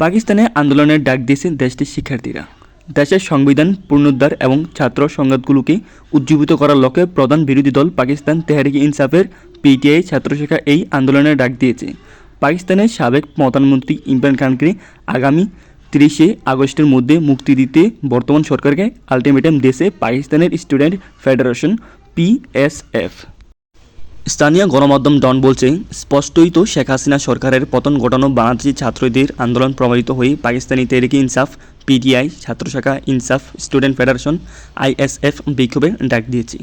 পাকিস্তানে আন্দোলনের ডাক দিয়েছে দেশটির শিক্ষার্থীরা। দেশের সংবিধান, পুনরুদ্ধার এবং ছাত্র সংঘাতগুলোকে উজ্জীবিত করার লক্ষ্যে প্রধান বিরোধী দল পাকিস্তান তেহরিক ইনসাফের পিটিআই ছাত্রশাখা এই আন্দোলনের ডাক দিয়েছে। পাকিস্তানের সাবেক প্রধানমন্ত্রী ইমরান খানকে আগামী তিরিশে আগস্টের মধ্যে মুক্তি দিতে বর্তমান সরকারকে আলটিমেটাম দিয়েছে পাকিস্তানের স্টুডেন্ট ফেডারেশন, পিএসএফ। স্থানীয় গণমাধ্যম ডন বলছে, স্পষ্টই তো শেখ হাসিনা সরকারের পতন ঘটানো বাংলাদেশি ছাত্রদের আন্দোলন প্রভাবিত হয়ে পাকিস্তানি তেহরিকি ইনসাফ, পিটিআই, ছাত্রশাখা ইনসাফ, স্টুডেন্ট ফেডারেশন, আইএসএফ বিক্ষোভে ডাক দিয়েছে।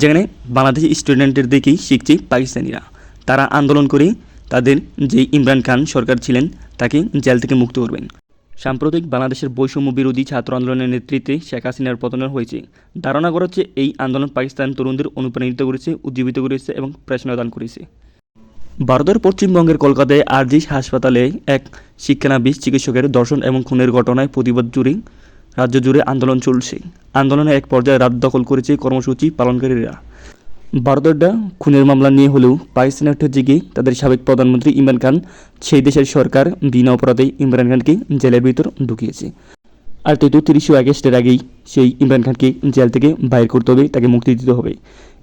যেখানে বাংলাদেশি স্টুডেন্টদের দেখেই শিখছে পাকিস্তানিরা। তারা আন্দোলন করে তাদের যে ইমরান খান সরকার ছিলেন, তাকে জেল থেকে মুক্ত করবেন। সাম্প্রতিক বাংলাদেশের বৈষম্য বিরোধী ছাত্র আন্দোলনের নেতৃত্বে শেখ হাসিনার পতন হয়েছে। ধারণা করা হচ্ছে এই আন্দোলন পাকিস্তান তরুণদের অনুপ্রাণিত করেছে, উজ্জীবিত করেছে এবং প্রেরণা দান করেছে। ভারতের পশ্চিমবঙ্গের কলকাতায় আরজি হাসপাতালে এক শিক্ষানবিশ চিকিৎসকের দর্শন এবং খুনের ঘটনায় প্রতিবাদ জুড়ে রাজ্য জুড়ে আন্দোলন চলছে। আন্দোলনে এক পর্যায়ে রাত দখল করেছে কর্মসূচি পালনকারীরা। ভারতের ডা খুনের মামলা নিয়ে হলেও পাকিস্তানের হচ্ছে গিয়ে তাদের সাবেক প্রধানমন্ত্রী ইমরান খান, সেই দেশের সরকার বিনা অপরাধে ইমরান খানকে জেলের ভিতর ঢুকিয়েছে। আর তো তিরিশে আগস্টের আগেই সেই ইমরান খানকে জেল থেকে বাইর করতে হবে, তাকে মুক্তি দিতে হবে।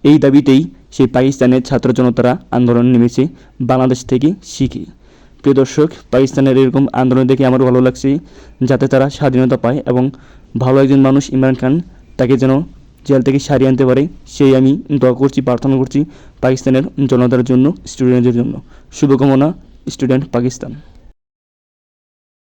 এই দাবিতেই সেই পাকিস্তানের ছাত্র জনতারা আন্দোলনে নেমেছে বাংলাদেশ থেকে শিখে। প্রিয় দর্শক, পাকিস্তানের এরকম আন্দোলন দেখে আমার ভালো লাগছে, যাতে তারা স্বাধীনতা পায় এবং ভালো একজন মানুষ ইমরান খান, তাকে যেন জেল থেকে সারিয়ে আনতে পারে। সেই আমি দোয়া করছি, প্রার্থনা করছি পাকিস্তানের জনতার জন্য স্টুডেন্টদের জন্য। শুভকামনা স্টুডেন্ট পাকিস্তান।